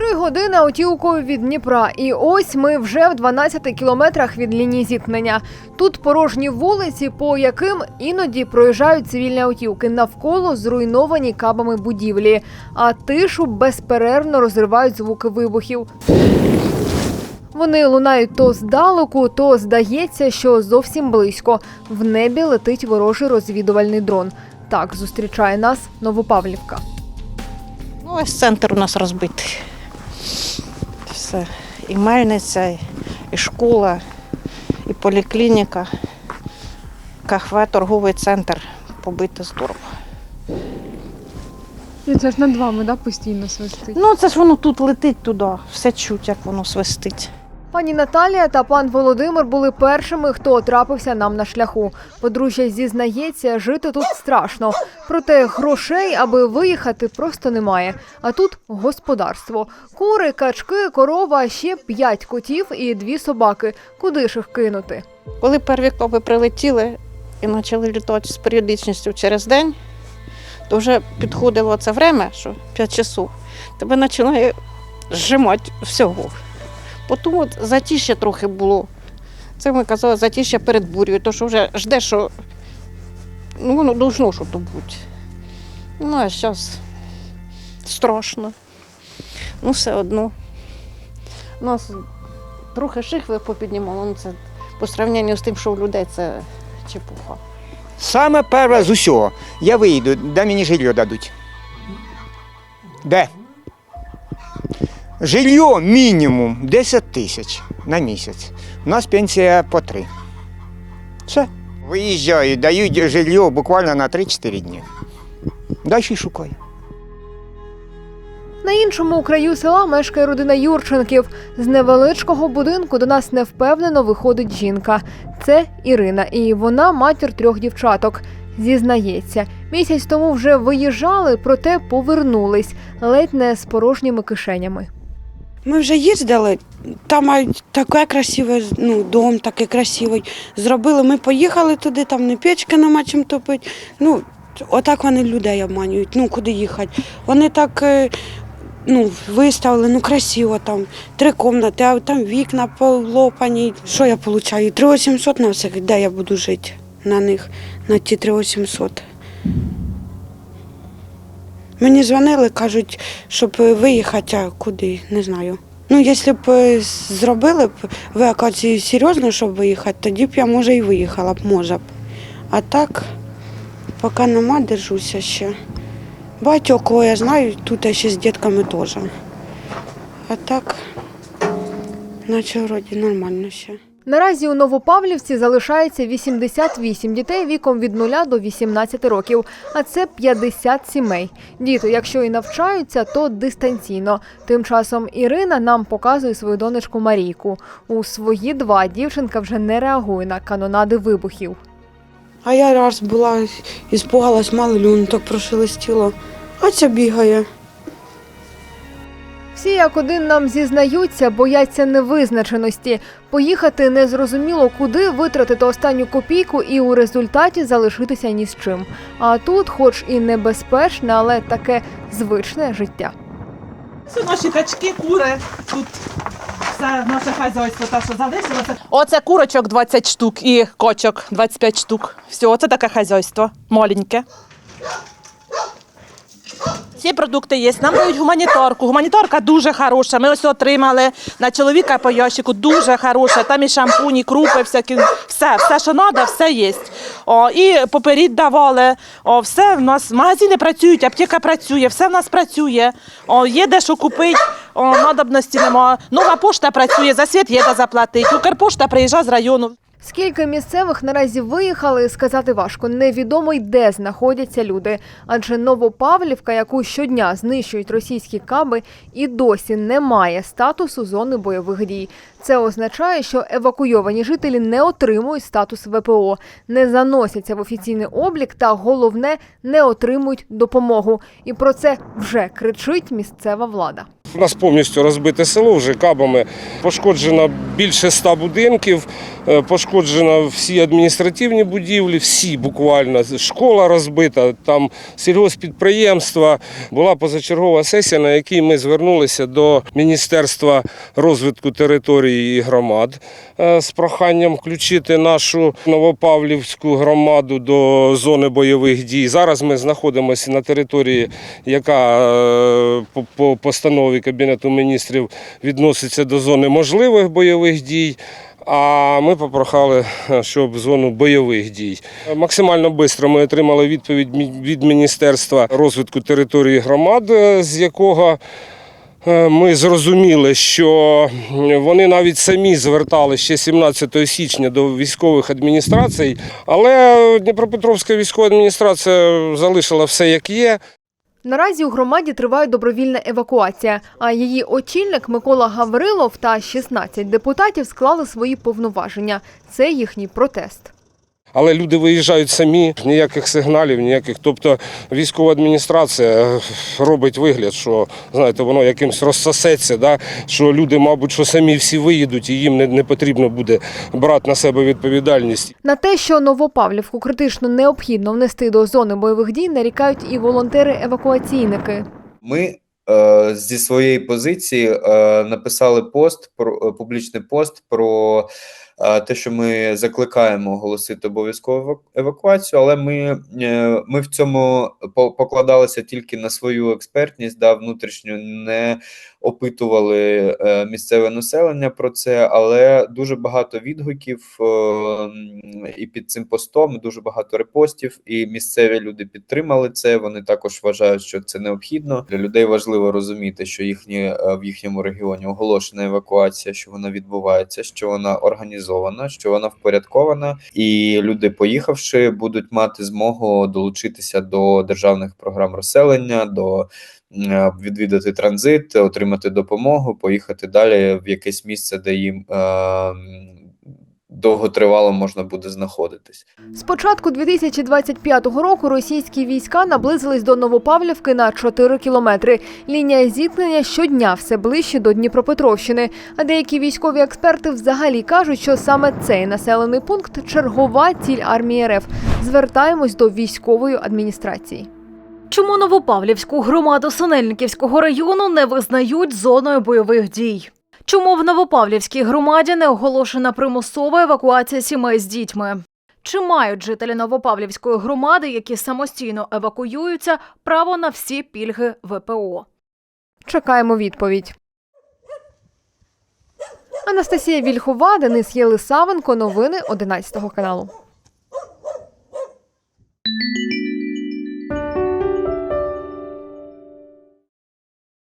Три години автівкою від Дніпра, і ось ми вже в 12 кілометрах від лінії зіткнення. Тут порожні вулиці, по яким іноді проїжджають цивільні автівки навколо зруйновані кабами будівлі, а тишу безперервно розривають звуки вибухів. Вони лунають то здалеку, то здається, що зовсім близько. В небі летить ворожий розвідувальний дрон. Так зустрічає нас Новопавлівка. Ну, ось центр у нас розбитий. Все. І мельниця, і школа, і поліклініка, кафе, торговий центр побити здорово. І це ж над вами, да, постійно свистить. Ну, це ж воно тут летить туди, все чуть, як воно свистить. Пані Наталія та пан Володимир були першими, хто трапився нам на шляху. Подружжя зізнається, жити тут страшно. Проте грошей, аби виїхати, просто немає. А тут господарство: кури, качки, корова, ще п'ять котів і дві собаки. Куди ж їх кинути? Коли перві коби прилетіли і почали літати з періодичністю через день, то вже підходило це время, що 5 часов, тебе починає зжимати всього. Потім от затіще трохи було. Це ми казали затіще перед бур'ю, то що вже жде, що ну, воно должно що то бути. Ну, а зараз страшно. Ну, все одно. У нас трохи шихви попіднімало, ну це по сравненню з тим, що у людей це чепуха. Саме перше з усього. Я вийду, де мені жилье дадуть. Де? Жилье мінімум 10 тисяч на місяць. У нас пенсія по 3. Все. Виїжджаю, дають жилье буквально на 3-4 дні. Далі шукаю. На іншому краю села мешкає родина Юрченків. З невеличкого будинку до нас невпевнено виходить жінка. Це Ірина, і вона матір трьох дівчаток. Зізнається, місяць тому вже виїжджали, проте повернулись ледь не з порожніми кишенями. Ми вже їздили, там мають таке красиве, ну, дом такий красивий. Зробили. Ми поїхали туди, там не печка нема чим топити. Ну, отак вони людей обманюють. Ну, куди їхати. Вони так е, ну, виставили, ну красиво там, три кімнати, а там вікна полопані. Що я отримую? 3800 на все, де я буду жити на них, на ті 3800. Мені дзвонили, кажуть, щоб виїхати, а куди, не знаю. Ну, якщо б е, зробили б евакуацію серйозно, щоб виїхати, тоді б я, може, і виїхала б, може б. А так, поки нема, держуся ще. Багатьох, кого я знаю, тут я ще з дітками теж. А так, наче вроді нормально ще. Наразі у Новопавлівці залишається 88 дітей віком від 0 до 18 років, а це 50 сімей. Діти, якщо і навчаються, то дистанційно. Тим часом Ірина нам показує свою донечку Марійку. У свої два дівчинка вже не реагує на канонади вибухів. А я раз була, іспугалась, мало ли, воно так прошелестіло. А ця бігає. Всі як один нам зізнаються, бояться невизначеності. Поїхати незрозуміло куди, витратити останню копійку і у результаті залишитися ні з чим. А тут, хоч і небезпечне, але таке звичне життя. Це наші качки, кури. Тут все наше хазяйство, те, що залишилося. Оце курочок 20 штук і кочок 25 штук. Все, оце таке хазяйство. Маленьке. Всі продукти є. Нам дають гуманітарку. Гуманітарка дуже хороша. Ми ось отримали на чоловіка по ящику. Дуже хороша. Там і шампуні, крупи, всякі, все, все, що треба, все є. О, і поперед давали. О, все в нас магазини працюють, аптека працює, все в нас працює. О, є де що купити, надобності нема. Нова пошта працює, за світ є де заплатити. Укрпошта приїжджає з району. Скільки місцевих наразі виїхали, сказати важко. Невідомо й де знаходяться люди. Адже Новопавлівка, яку щодня знищують російські каби, і досі не має статусу зони бойових дій. Це означає, що евакуйовані жителі не отримують статус ВПО, не заносяться в офіційний облік та головне не отримують допомогу. І про це вже кричить місцева влада. У нас повністю розбите село вже кабами. Пошкоджено більше ста будинків, е, пошкоджено всі адміністративні будівлі, всі буквально. Школа розбита, там сільгоспідприємства. Була позачергова сесія, на якій ми звернулися до Міністерства розвитку території і громад е, з проханням включити нашу Новопавлівську громаду до зони бойових дій. Зараз ми знаходимося на території, яка е, по- по Кабінету міністрів відноситься до зони можливих бойових дій. А ми попрохали, е, щоб зону бойових дій. Максимально швидко ми отримали відповідь від Міністерства розвитку території громад, е, з якого е, ми зрозуміли, що вони навіть самі звертали ще 17 січня до військових адміністрацій, але Дніпропетровська військова адміністрація залишила все як є. Наразі у громаді триває добровільна евакуація, а її очільник Микола Гаврилов та 16 депутатів склали свої повноваження. Це їхній протест. Але люди виїжджають самі, ніяких сигналів, ніяких. Тобто військова адміністрація е, робить вигляд, що знаєте, воно якимось розсосеться, да? що люди, мабуть, що самі всі виїдуть, і їм не, не потрібно буде брати на себе відповідальність. На те, що Новопавлівку критично необхідно внести до зони бойових дій, нарікають і волонтери-евакуаційники. Ми е, зі своєї позиції е, написали пост про е, публічний пост про те, що ми закликаємо оголосити обов'язкову евакуацію, але ми, е, ми в цьому покладалися тільки на свою експертність, да, внутрішню не опитували е, місцеве населення про це, але дуже багато відгуків і під цим постом дуже багато репостів, і місцеві люди підтримали це. Вони також вважають, що це необхідно. Для людей важливо розуміти, що їхні е, в їхньому регіоні оголошена евакуація, що вона відбувається, що вона організована, що вона впорядкована, і люди, поїхавши, будуть мати змогу долучитися до державних програм розселення. до е, Відвідати транзит, отримати допомогу, поїхати далі в якесь місце, де їм е, довготривало можна буде знаходитись. З початку 2025 року російські війська наблизились до Новопавлівки на 4 кілометри. Лінія зіткнення щодня все ближче до Дніпропетровщини. А деякі військові експерти взагалі кажуть, що саме цей населений пункт чергова ціль армії РФ. Звертаємось до військової адміністрації. Чому Новопавлівську громаду Синельниківського району не визнають зоною бойових дій? Чому в Новопавлівській громаді не оголошена примусова евакуація сімей з дітьми? Чи мають жителі Новопавлівської громади, які самостійно евакуюються, право на всі пільги ВПО? Чекаємо відповідь. Анастасія Вільхова, Денис Єлисавенко. Новини 11 каналу.